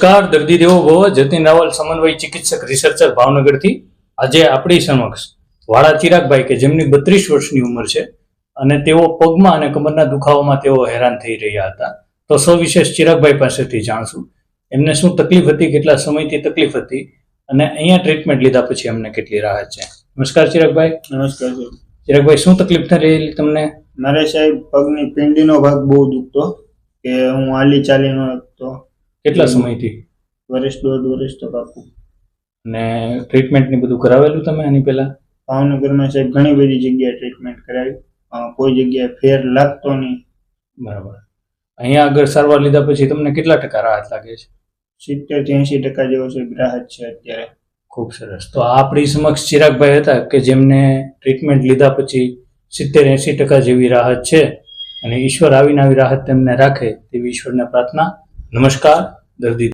નમસ્કાર દર્દી દેવો ભવ જતીન રાવલ સમન્વય ચિકિત્સક રિસર્ચર ભાવનગરથી. આજે આપણી સમક્ષ વાળા ચિરાગભાઈ કે જેમની બત્રીસ વર્ષની ઉંમર છે અને તેઓ પગમાં અને કમરના દુખાવામાં તેઓ હેરાન થઈ રહ્યા હતા. તો સવિશેષ ચિરાગભાઈ પાસેથી જાણશું. એમને શું તકલીફ હતી કેટલા સમયથી તકલીફ હતી અને અહીંયા ટ્રીટમેન્ટ લીધા પછી એમને કેટલી રાહત છે? નમસ્કાર ચિરાગભાઈ. નમસ્કાર ચિરાગભાઈ શું તકલીફ થઈ રહેલી તમને? મારે સાહેબ પગની પિંડીનો ભાગ બહુ દુખતો કે હું હાલી ચાલી ન શકતો કેટલા સમયથી? વર્ષ દોઢ વર્ષ તો પાકું ને ટ્રીટમેન્ટની બધું કરાવેલું તમે આની પહેલા? ભાવનગરમાં સાહેબ ઘણી બધી જગ્યાએ ટ્રીટમેન્ટ કરાવી. કોઈ જગ્યાએ ફેર લાગતો નહીં. બરાબર. અહીંયા આગળ સારવાર લીધા પછી તમને કેટલા ટકા રાહત લાગે છે? સિત્તેરથી એંશી ટકા જેવો છે રાહત છે અત્યારે. ખૂબ સરસ. તો આ આપણી સમક્ષ ચિરાગભાઈ હતા કે જેમને ટ્રીટમેન્ટ લીધા પછી સિત્તેર એંસી ટકા જેવી રાહત છે અને ઈશ્વર આવીને આવી રાહત તેમને રાખે તેવી ઈશ્વરને પ્રાર્થના. નમસ્કાર. દર્દી